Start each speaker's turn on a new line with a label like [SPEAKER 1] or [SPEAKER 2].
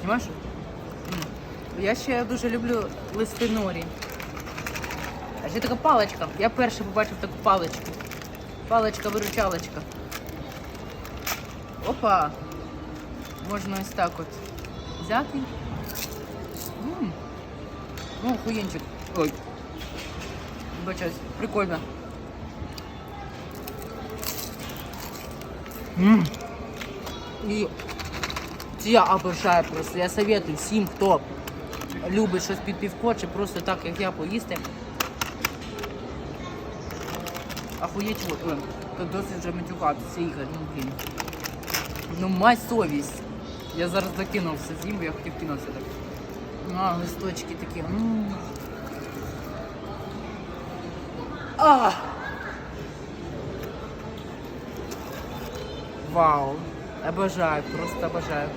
[SPEAKER 1] Знімаєш? Я ще дуже люблю листи норі. А ще така паличка. Я перше побачив таку паличку. Паличка-виручалочка. Опа! Можна ось так от взяти. М. Ну, охуєнчик. Ой. Вибачаюсь, прикольно. М. І я обожаю просто. Я советую всім, хто любить щось під півко, чи просто так, як я поїсти. Охуєть вот. Ой, Тут досить вже матюкатися, Ігор, ну блін. Ну май совість. Я зараз закинув все з'їм, бо я хотів кинувся так. А, листочки такі. м. А! Вау. Обожаю, просто обожаю.